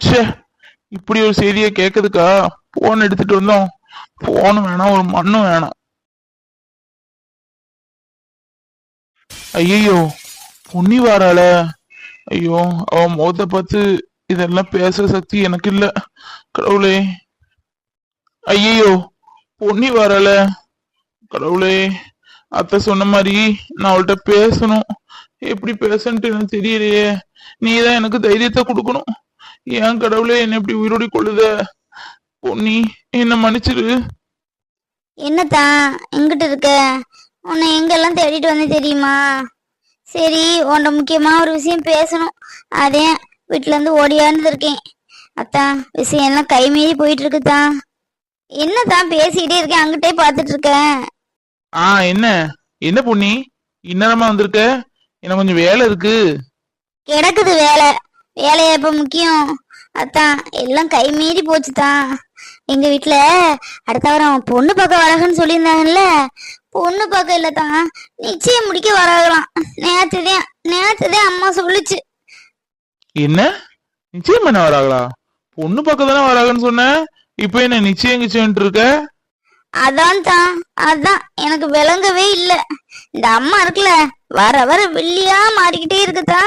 ச்சே இப்படி ஒரு செய்தியை கேட்கறதுக்கா? போன் எடுத்துட்டு வந்தோம். போன் வேணாம் ஒரு மண்ணும் வேணாம். ஐயோ பொன்னி வாராள ஐயோ அவ முகத்தை பார்த்து இதெல்லாம் பேசுற சக்தி எனக்கு இல்ல. கடவுளே. ஐயோ பொன்னி வாரால கடவுளே அத்தை சொன்ன மாதிரி நான் அவள்கிட்ட பேசணும். எப்படி பேசன்ட்டு எனக்கு தெரியலையே. நீதான் எனக்கு தைரியத்தை கொடுக்கணும். ஏன் கடவுளே என்ன இப்படி உயிரோடி கொள்ளுத? பொன்னி என்ன மன்னிச்சிரு. என்னத்தான் எங்கிட்ட இருக்க? உன்னை எங்கெல்லாம் தேடிட்டு வந்து தெரியுமா? சரி உன்ட முக்கியமா ஒரு விஷயம் பேசணும். அதே வீட்டுல இருந்து ஓடியாந்து இருக்கேன். அத்தான் விஷயம் எல்லாம் கை மீறி போயிட்டு இருக்குதான் என்னதான் பேசிக்கிட்டே இருக்கேன் அங்கிட்டே பார்த்துட்டு இருக்கேன் ஆ என்ன? என்ன பொன்னி? இந்நேரமா வந்திருக்க? எனக்கு கொஞ்சம் வேலை இருக்கு? கிடக்குது வேலை. வேலையா இப்ப முக்கியம்? அத்தான் எல்லாம் கை மீறி போச்சுதான். எங்க வீட்ல அடுத்த வாரம் பொண்ணு பார்க்க வராங்கன்னு சொல்லியிருந்தாங்கல்ல? பொண்ணு பார்க்க இல்லதான். நிச்சயம் முடிக்க வராங்களாம். நேத்துதான் நேத்துதான் அம்மா சொல்லுச்சு. என்ன? நிச்சயம் பண்ண வராங்களா? பொண்ணு பக்கம் தானே வராங்கன்னு சொன்ன? இப்ப என்ன நிச்சயம் நிச்சயம் இருக்க? அதான் தான் அதான் எனக்கு விளங்கவே இல்ல. இந்த அம்மா இருக்குல்ல வர வர வெள்ளியா மாறிக்கிட்டே இருக்குதா?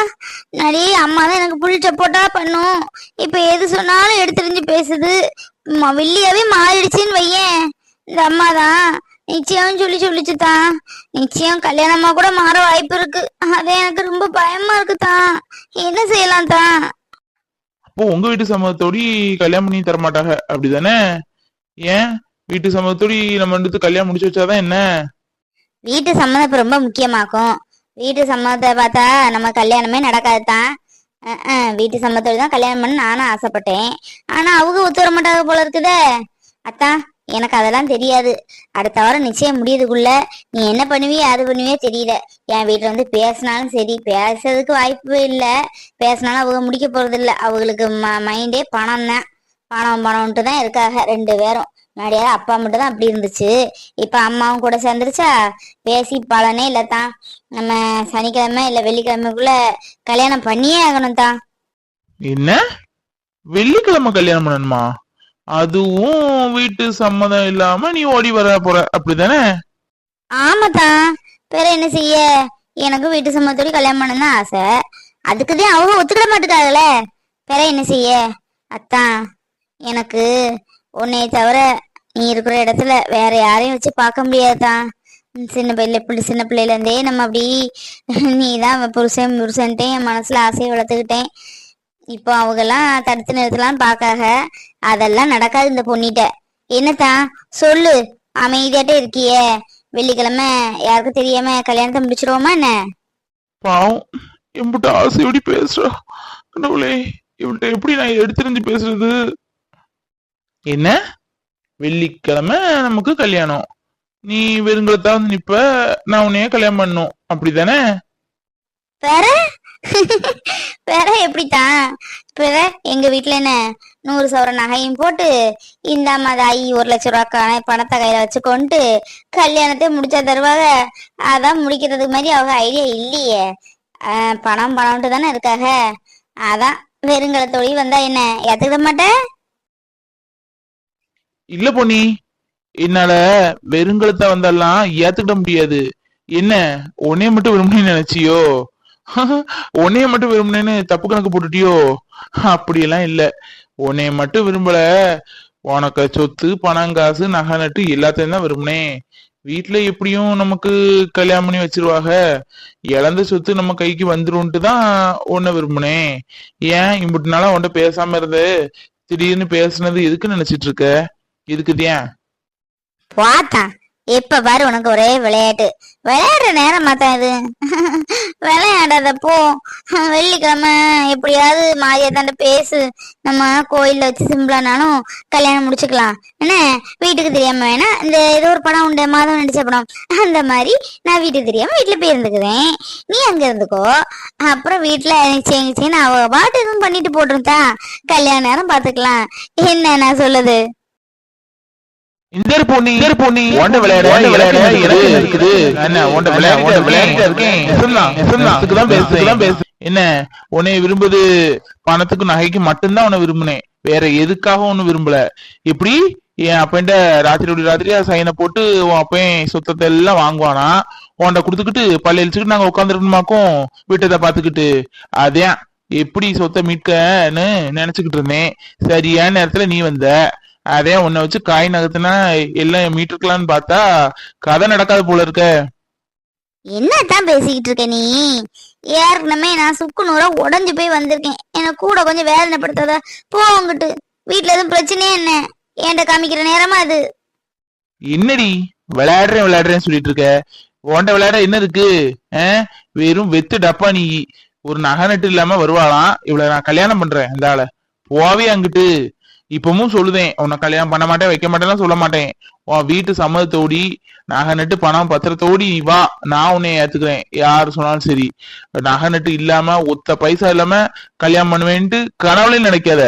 நிறைய அம்மா தான் எனக்கு புல் சப்போட்டா பண்ணும். இப்ப எது சொன்னாலும் எடுத்துரிஞ்சு பேசுது. வெள்ளியாவே மாறிடுச்சுன்னு வையேன். இந்த அம்மா தான் நிச்சயம் சொல்லி சொல்லிச்சுதான். நிச்சயம் கல்யாணமா கூட மாற வாய்ப்பு இருக்கு. அது எனக்கு ரொம்ப பயமா இருக்குதான். என்ன செய்யலாம் தான்? அப்போ உங்க வீட்டு சம்மதத்தோடி கல்யாணம் பண்ணி தர மாட்டாங்க அப்படிதானே? ஏன்? வீட்டு சம்மதத்தோடி நம்ம ரெண்டு கல்யாணம் முடிச்சு வச்சாதான் என்ன? வீட்டு சம்மதம் ரொம்ப முக்கியமாக்கும். வீட்டு சம்மதத்தை பார்த்தா நம்ம கல்யாணமே நடக்காது தான் வீட்டு சம்மதத்தோட தான் கல்யாணம் பண்ண நானும் ஆசைப்பட்டேன். ஆனா அவங்க ஒத்து வர மாட்டாங்க போல இருக்குதே. அத்தா எனக்கு அதெல்லாம் தெரியாது. அடுத்த வாரம் நிச்சயம் முடியதுக்குள்ள. நீ என்ன பண்ணுவியே அது பண்ணுவியே தெரியல. என் வீட்டுல வந்து பேசினாலும் சரி பேசுறதுக்கு வாய்ப்பு இல்லை. பேசினாலும் அவங்க முடிக்க போறது இல்லை அவங்களுக்கு மைண்டே பணம் தான் பணம் பணம்ட்டு தான் இருக்காங்க ரெண்டு பேரும். முன்னாடியாவது அப்பா மட்டும் தான் அப்படி இருந்துச்சு. இப்ப அம்மாவும் கூட சேர்ந்துருச்சா? பேசி பலனே இல்ல தான். நம்ம சனிக்கிழமை இல்ல வெள்ளிக்கிழமைக்குள்ள கல்யாணம் பண்ணியே ஆகணும் தான். என்ன? வெள்ளிக்கிழமை கல்யாணம் பண்ணணுமா? அதுவும் வீட்டு சம்மதம் இல்லாம நீ ஓடி வர போற. அப்படிதானே? ஆமாதான் வேற என்ன செய்ய? எனக்கும் வீட்டு சம்மத்தோட கல்யாணம் பண்ணணும் தான் ஆசை அதுக்குதான் அவங்க ஒத்துக்கிட மாட்டுக்காங்களே. வேற என்ன செய்ய? அத்தான் எனக்கு உன்னை தவிர நீ இருக்கிற இடத்துல வேற யாரையும் வச்சு பார்க்க முடியாதுதான் சின்ன பிள்ளை பிள்ளை சின்ன பிள்ளையில இருந்தே நம்ம அப்படி நீ தான் புருஷன் புருஷன்ட்டே என் மனசுல ஆசையை வளர்த்துக்கிட்டேன். இப்போ அவங்கெல்லாம் தடுத்து நிறுத்தலாம் பார்க்காக அதெல்லாம் நடக்காது இந்த பொண்ணிட்ட என்னத்தான் சொல்லு. அமைதியாட்டே இருக்கியே. வெள்ளிக்கிழமை யாருக்கும் தெரியாம கல்யாணத்தை முடிச்சிருவோமா என்ன? பாவம். என்கிட்ட ஆசையோடி பேசுறா. கடவுளே இவன்கிட்ட எப்படி நான் எடுத்துருந்து பேசுறது? என்ன? வெள்ளிக்கிழமை நமக்கு கல்யாணம். நீ வெறுங்கலத்தா வந்து நிப்ப நான் உன்னைய கல்யாணம் பண்ணும். அப்படிதானே வேற? வேற எப்படித்தான்? எங்க வீட்டுல என்ன? நூறு சவர நகையும் போட்டு இந்த தாயி ஒரு லட்ச ரூபாய்க்கான பணத்தை கையில வச்சு கொண்டு கல்யாணத்தை முடிச்சா தருவாங்க அதான் முடிக்கிறதுக்கு மாதிரி அவங்க ஐடியா இல்லையே. ஆஹ் பணம் பணம்ட்டு தானே இருக்காக? அதான் வெறுங்கலத்தோடி வந்தா என்ன? ஏத்துக்கிட மாட்டேன் இல்ல பொன்னி. என்னால வெறுங்கலத்தா வந்தாலாம் ஏத்துக்கிட முடியாது. என்ன உன்னைய மட்டும் விரும்பினு நினைச்சியோ? உன்னைய மட்டும் விரும்பினேன்னு தப்பு கணக்கு போட்டுட்டியோ? அப்படியெல்லாம் இல்ல. உன்னைய மட்டும் விரும்பல. உனக்கு சொத்து பணம் காசு நகை நட்டு எல்லாத்தையும் தான் விரும்பினேன். வீட்டுல எப்படியும் நமக்கு கல்யாணம் பண்ணி வச்சிருவாங்க இழந்த சொத்து நம்ம கைக்கு வந்துரும்ட்டு தான் உன்னை விரும்பினேன். ஏன் இம்புட்டு நாளா உன்கிட்ட பேசாம இருந்த திடீர்னு பேசுனது எதுக்கு நினைச்சிட்டு இருக்க? இதுக்குதான் பார்த்தா எப்ப பாரு உனக்கு ஒரே விளையாட்டு. விளையாடுற நேரம் மாத்தான் இது. விளையாடாதப்போ வெள்ளிக்கிழமை எப்படியாவது மாரியா தாண்ட பேசு. நம்ம கோயில்ல வச்சு சிம்பிளானாலும் கல்யாணம் முடிச்சுக்கலாம். என்ன? வீட்டுக்கு தெரியாம வேணா இந்த ஏதோ ஒரு படம் உண்டு மாதம் நடிச்ச படம். அந்த மாதிரி நான் வீட்டுக்கு தெரியாம வீட்டுல போய் இருந்துக்குவேன். நீ அங்க இருந்துக்கோ. அப்புறம் வீட்டுல நிச்சயம் நான் அவ பாட்டு எதுவும் பண்ணிட்டு போட்டிருந்தா. கல்யாண நேரம் பாத்துக்கலாம் என்ன நான் சொல்லுது இந்த பொண்ணி இந்த பொண்ணி ஓண்ட விளையாட. விளையாட. எனக்கு இருக்குது என்ன ஓண்ட விளையாட. ஓண்ட விளையாட. இருக்கேன் சொன்னா சொன்னா தான் பேசுறேன் தான் பேசு. என்ன உன்னை விரும்புது பணத்துக்கு நகைக்கு மட்டும்தான் உன்னை விரும்பினேன். வேற எதுக்காக ஒன்னும் விரும்பல? எப்படி? என் அப்பன்ட்ட ராத்திரி ராத்திரியா சைனை போட்டு உன் அப்பன் சொத்தத்தை எல்லாம் வாங்குவானா? உன்கிட்ட கொடுத்துக்கிட்டு பல்ல இழிச்சுக்கிட்டு நாங்க உட்காந்துருக்கணுமாக்கும் வீட்டை பாத்துக்கிட்டு அதான். எப்படி சொத்தை மீட்கன்னு நினைச்சுக்கிட்டு இருந்தேன். சரியான நேரத்துல நீ வந்த. அதே உன்னை வச்சு காய் நகர்த்தினா எல்லாம் மீட்டிருக்கலாம்னு பார்த்தா கதை நடக்காது போல இருக்க. என்னத்தான் பேசிக்கிட்டு இருக்க நீ? ஏற்கனவே நான் சுக்கு நூறா உடஞ்சு போய் வந்திருக்கேன். எனக்கு கூட கொஞ்சம் வேதனைப்படுத்தாத போங்கிட்டு வீட்டுல எதுவும் பிரச்சனையே என்ன? ஏன்ட காமிக்கிற நேரமா அது? என்னடி? விளையாடுறேன் விளையாடுறேன்னு சொல்லிட்டு இருக்க. உன்ட விளையாட என்ன இருக்கு? வெறும் வெத்து டப்பா நீ. ஒரு நகை நட்டு இல்லாம வருவாளாம். இவள நான் கல்யாணம் பண்றேன் இந்த ஆள. போவே அங்கிட்டு. இப்பவும் சொல்லுதேன் உன்னை கல்யாணம் பண்ண மாட்டேன் வைக்க மாட்டேன்லாம் சொல்ல மாட்டேன். உன் வீட்டு சம்மதத்தோடி நகை நட்டு பணம் பத்திரத்தோடி வா நான் உன்னை ஏத்துக்கிறேன். யாரு சொன்னாலும் சரி. நகை நட்டு இல்லாம ஒத்த பைசா இல்லாம கல்யாணம் பண்ணுவேன்ட்டு கனவுலையும் நினைக்காத.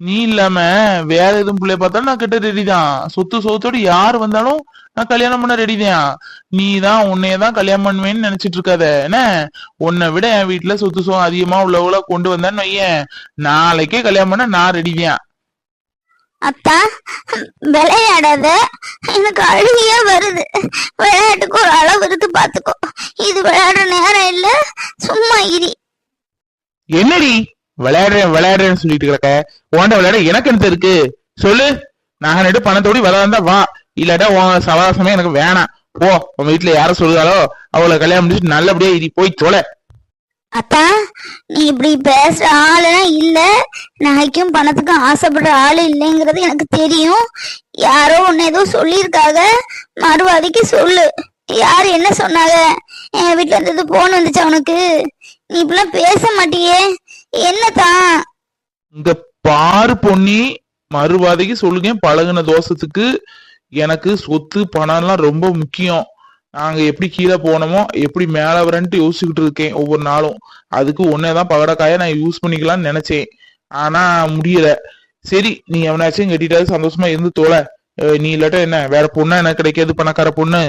நீ இல்லாம வேற எதுவும் பிள்ளை பார்த்தாலும் நான் கிட்ட ரெடி தான் சொத்து சொத்தோடு யார் வந்தாலும் நான் கல்யாணம் பண்ண ரெடி தான். நீ தான் உன்னைய தான் கல்யாணம் பண்ணுவேன்னு நினைச்சிட்டு இருக்காத என்ன? உன்னை விட என் வீட்டுல சொத்து சோ அதிகமா உள்ளவங்கள கொண்டு வந்தேன்னு வையேன். நாளைக்கே கல்யாணம் பண்ண நான் ரெடி தான். அத்தா விளையாடாத. எனக்கு அழுகையா வருது. விளையாட்டுக்கு ஒரு அளவு இருக்கு பாத்துக்கோ. இது விளையாடுற நேரம் இல்ல. சும்மா இரி. என்னடி? விளையாடுறேன் விளையாடுறேன்னு சொல்லிட்டு கிடக்க. உன்ட விளையாட எனக்கு என்ன இருக்கு? சொல்லு. நான் நட்டு பணத்தோடி விளையாண்டா வா. இல்லாட்டா உன் சவாசமே எனக்கு வேணாம். போ உன் வீட்டுல யார சொல்லுதாலோ அவளை கல்யாணம் முடிச்சுட்டு நல்லபடியா இடி போய் தொலை. அத்தா நீ இப்படி பேசுற ஆளுனா இல்ல. நகைக்கும் பணத்துக்கும் ஆசைப்படுற ஆளு இல்லைங்கிறது எனக்கு தெரியும். யாரோ உன்னை ஏதோ சொல்லியிருக்காங்க மறுவாதிக்கு சொல்லு. யாரு என்ன சொன்னாங்க? என் வீட்டுல இருந்து போன் வந்துச்சா உனக்கு நீ இப்படிலாம் பேச மாட்டியே. என்னதான் இங்க பாரு பொன்னி. மறுவாதைக்கு சொல்லுங்க பழகுன தோசத்துக்கு எனக்கு சொத்து பணம்லாம் ரொம்ப முக்கியம். நாங்க எப்படி கீழே போனோமோ எப்படி மேல வரேன்ட்டு யோசிச்சுக்கிட்டு இருக்கேன் ஒவ்வொரு நாளும். அதுக்கு ஒன்னேதான் பகடக்காய நான் யூஸ் பண்ணிக்கலாம்னு நினைச்சேன். ஆனா முடியல. சரி நீ எவனாச்சும் கட்டிட்டாவது சந்தோஷமா இருந்து தோல. நீ இல்லாட்ட என்ன? வேற பொண்ணா எனக்கு கிடைக்காது பணக்கார பொண்ணு.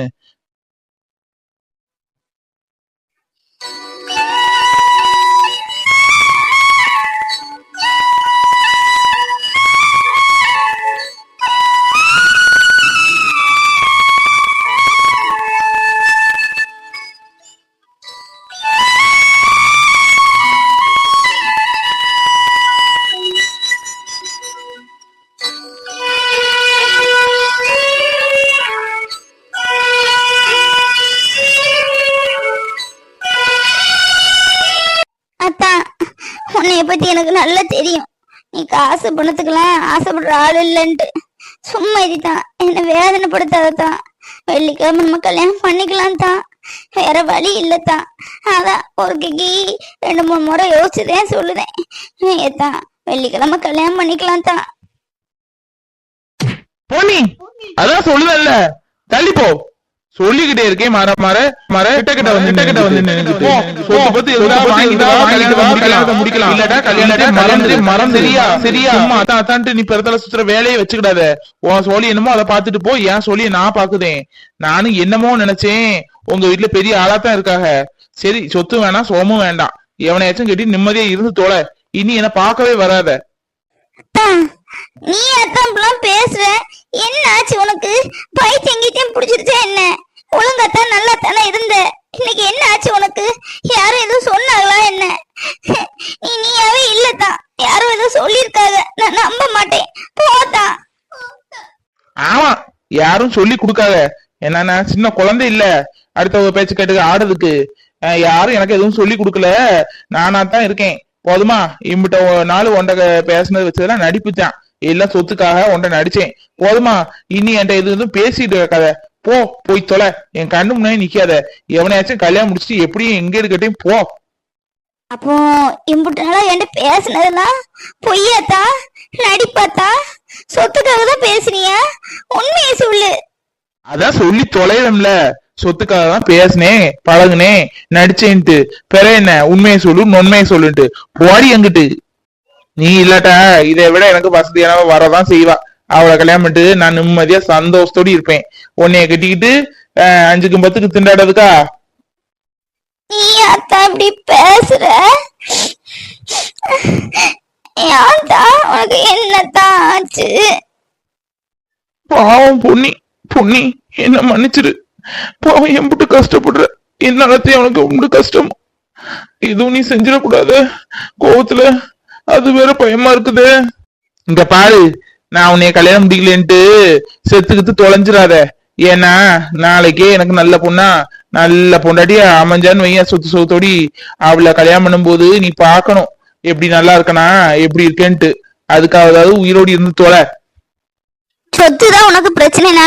எனக்கு நல்லா தெரியும். நீ காசு பணத்துக்கெல்லாம் ஆசைப்படுற ஆள் இல்லைன்ட்டு. சும்மா இதுதான் என்னை வேதனைப்படுத்தாதான் வெள்ளிக்கிழமை நம்ம கல்யாணம் பண்ணிக்கலாம் தான் வேற வழி இல்லத்தான் அதான் ஒரு கிக்கி ரெண்டு மூணு முறை யோசிச்சுதான் சொல்லுதேன். ஏத்தான் வெள்ளிக்கிழமை கல்யாணம் பண்ணிக்கலாம் தான் போனி அதான் சொல்லுதல்ல. தள்ளி போ சொல்லிக்கிட்டே இருக்கேன் மர மர மர கிட்ட கிட்ட வந்து கிட்ட கிட்ட வந்து சொத்து பத்தி கல்யாணத்தை முடிக்கலாம். இல்லாட்டா கல்யாணத்தை மறந்து மறந்து சரியா சரியா. சும்மா அதான் அதான்ட்டு நீ பிறத்தல சுத்துற வேலையை வச்சுக்கிடாத. உன் சோழி என்னமோ அதை பாத்துட்டு போ. என் சோழிய நான் பாக்குதேன் நானும் என்னமோ நினைச்சேன். உங்க வீட்டுல பெரிய ஆளாத்தான் இருக்காக சரி சொத்து வேணாம் சோமும் வேண்டாம். எவனையாச்சும் கட்டி நிம்மதியா இருந்து தொலை. இனி என்ன பார்க்கவே வராத. நீ அத்தான் இப்படிலாம் பேசுற. என்ன ஆச்சு உனக்கு? பைத்தியம் கீத்தியம் பிடிச்சிருச்சா என்ன ஒழுங்காத்தான் நல்லா தானே இருந்த இன்னைக்கு என்ன ஆச்சு உனக்கு யாரும் எதுவும் சொன்னாங்களா என்ன நீ நீயாவே இல்லத்தான் யாரும் எதுவும் சொல்லியிருக்காங்க நான் நம்ப மாட்டேன் போதான் ஆமா யாரும் சொல்லி கொடுக்காத. என்னன்னா சின்ன குழந்தை இல்ல. அடுத்தவங்க பேச்சு கேட்டு ஆடுறதுக்கு. யாரும் எனக்கு எதுவும் சொல்லி கொடுக்கல. நானா தான் இருக்கேன். போதுமா? இம்பிட்ட நாள் ஒன்றை பேசினது பேசுனது வச்சதெல்லாம் நடிப்பு தான் எல்லாம் சொத்துக்காக ஒன்றை நடிச்சேன். போதுமா? இனி என்கிட்ட எது எதுவும் பேசிட்டு இருக்காத. போ போய் தொலை. என் கண்ணு முன்னாடி நிக்காத. எவனையாச்சும் கல்யாணம் முடிச்சுட்டு எப்படியும் எங்க இருக்கட்டையும் போ. அப்போ இம்புட்டு நாளா என்கிட்ட பேசுனதெல்லாம் பொய்யாத்தா? நடிப்பாத்தா? சொத்துக்காக தான் பேசுனியா? உண்மையை சொல்லு. அதான் சொல்லி தொலைறம்ல சொத்துக்காக தான் பேசினேன் பழகுனேன் நடிச்சேன்ட்டு. பிற என்ன? உண்மையை சொல்லு நொன்மையை சொல்லுன்ட்டு. போடி எங்கிட்டு? நீ இல்லாட்டா இதை விட எனக்கு வசதியானவ வரதான் செய்வா. அவளை கல்யாணம் பண்ணிட்டு நான் நிம்மதியா சந்தோஷத்தோட இருப்பேன். உன்னைய கட்டிக்கிட்டு அஞ்சுக்கும் பத்துக்கு திண்டாடுறதுக்கா? நீ அத்தா இப்படி பேசுற? உனக்கு என்னத்தான் ஆச்சு பாவம் பொன்னி பொன்னி என்ன மன்னிச்சிரு பாவம் எம்பிட்டு கஷ்டப்படுற. என்னாலத்தையும் அவனுக்கு ரொம்ப கஷ்டம். இதுவும் நீ செஞ்சிடக்கூடாது. கோவத்துல அது வேற பயமா இருக்குது. இங்க பாரு நான் உன்னைய கல்யாணம் முடிக்கலன்ட்டு செத்துக்கிட்டு தொலைஞ்சிடாத. ஏன்னா நாளைக்கே எனக்கு நல்ல பொண்ணா நல்ல பொண்டாட்டியா அமைஞ்சான்னு வையன் சொத்து சொத்தோடி. அவளை கல்யாணம் பண்ணும்போது நீ பாக்கணும் எப்படி நல்லா இருக்கனா? எப்படி இருக்கேன்ட்டு. அதுக்காவது உயிரோடி இருந்து தொலை. சொத்து தான் உனக்கு பிரச்சனைனா?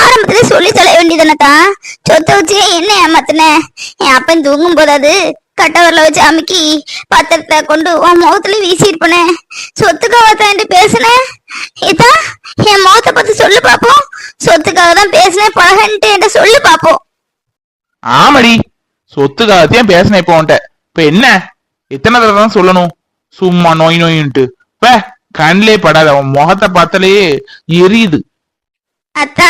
ஆரம்பத்துல சொல்லி தொலை வேண்டியதுனக்கா சொத்தை வச்சு என்ன ஏமாத்தின? என் அப்பன் தூங்கும் போதாது கட்டவரில் வச்சு அமுக்கி பத்திரத்தை கொண்டு உன் முகத்துல வீசிருப்பனே சொத்துக்காக தான் பேசுனேன் இதான் என் முகத்தை பார்த்து சொல்லு பாப்போம். சொத்துக்காக தான் பேசுனேன் பழகன்ட்டு என்கிட்ட சொல்லு பாப்போம். ஆமாடி. சொத்துக்காகத்தையும் பேசினேன் இப்போ உன்ட்ட இப்ப என்ன? எத்தனை தடவை தான் சொல்லணும்? சும்மா நோய் நோயின்ட்டு. பே கண்ணிலே படாத அவன் முகத்தை பார்த்தாலே எரியுது. அத்தா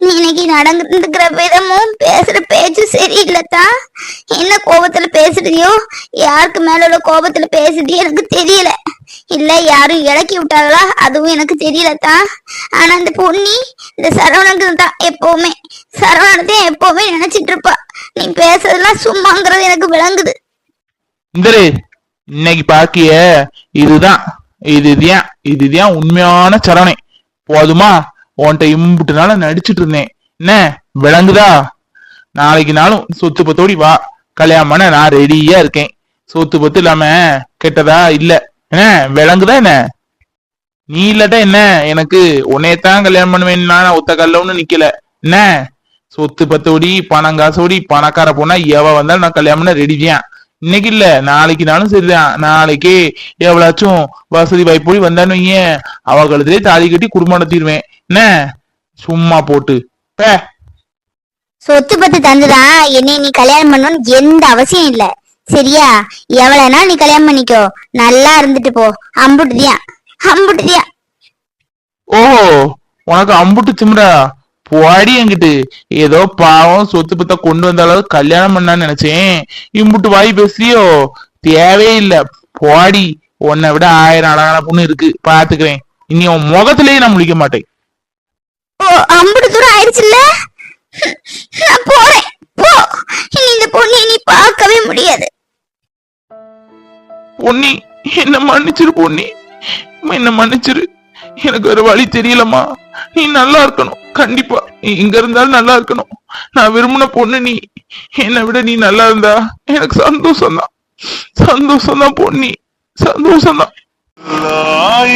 நீ இன்னைக்கு நடந்துக்கிற விதமும் பேசுற பேச்சு சரியில்லத்தா? என்ன கோபத்துல பேசுறியோ? யாருக்கு மேல உள்ள கோபத்துல பேசுறியோ எனக்கு தெரியல. இல்ல யாரும் இறக்கி விட்டாங்களா அதுவும் எனக்கு தெரியலத்தா. ஆனா இந்த பொண்ணி இந்த சரவணனுக்கு தான் எப்பவுமே. சரவணத்தையும் எப்பவுமே நினைச்சிட்டு இருப்பா. நீ பேசுறதெல்லாம் சும்மாங்கிறது எனக்கு விளங்குது. இந்தரு இன்னைக்கு பாக்கிய இதுதான் இதுதான் இதுதான் உண்மையான சரணை போதுமா? உன்கிட்ட இம்புட்டு நாள நடிச்சிட்டு இருந்தேன். என்ன? விளங்குதா? நாளைக்கு நாளும் சொத்து பத்தோடி வா. கல்யாணம் பண்ண நான் ரெடியா இருக்கேன். சொத்து பத்து இல்லாம கெட்டதா இல்ல. என்ன? விளங்குதா என்ன? நீ இல்லாட்டா என்ன? எனக்கு உன்னையத்தான் கல்யாணம் பண்ணுவேன். நான் ஒத்த கல்லவனு நிக்கல. என்ன? சொத்து பத்தோடி பணம் காசோடி பணக்கார போனா எவ வந்தாலும் நான் கல்யாணம் பண்ண ரெடிதான் இன்னைக்கு இல்ல. நாளைக்கு நாளும் சரிதான். நாளைக்கே எவ்வளாச்சும் வசதி வாய்ப்போடி வந்தான்னு வையேன். அவ கழுத்திலே தாலி கட்டி குடும்பம் நடத்திடுவேன். என்ன? சும்மா போட்டு. பே. சொத்து பத்து தந்துதா என்னை நீ கல்யாணம் பண்ணணும்னு எந்த அவசியம் இல்ல. சரியா? எவ்வளவுனா நீ கல்யாணம் பண்ணிக்கோ. நல்லா இருந்துட்டு போ. அம்புட்டுதியா. அம்புட்டுதியா. ஓ உனக்கு அம்புட்டு திமிரா? போடி என்கிட்டு. ஏதோ பாவம் சொத்து பத்த கொண்டு வந்த அளவு கல்யாணம் பண்ணான்னு நினைச்சேன். இம்புட்டு வாய் பேசுறியோ? தேவையில்ல போடி உன்னை விட ஆயிரம் அழகான பொண்ணு இருக்கு. பாத்துக்கிறேன். இனி உன் முகத்திலேயே நான் முழிக்க மாட்டேன். அம்புட்டு தூரம் ஆயிடுச்சுல்ல? நான் போறேன். போ. இனி இந்த பொண்ணை நீ பார்க்கவே முடியாது. பொன்னி என்ன மன்னிச்சிரு பொன்னி. என்ன மன்னிச்சிரு. எனக்கு வேற வழி தெரியலம்மா. நீ நல்லா இருக்கணும். கண்டிப்பா. நீ இங்க இருந்தாலும் நல்லா இருக்கணும். நான் விரும்பின பொண்ணு நீ. என்னை விட நீ நல்லா இருந்தா எனக்கு சந்தோஷம் தான் சந்தோஷம் தான் பொன்னி சந்தோஷம் தான்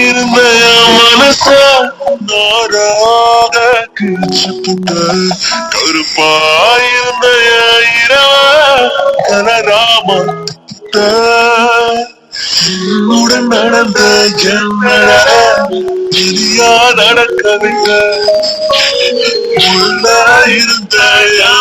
இருந்த மனச நாராக கிழிச்சு கருப்பாயிருந்த இரவ உடன் நடந்த ஜன்னட விதியா நடக்க இருந்த விதியா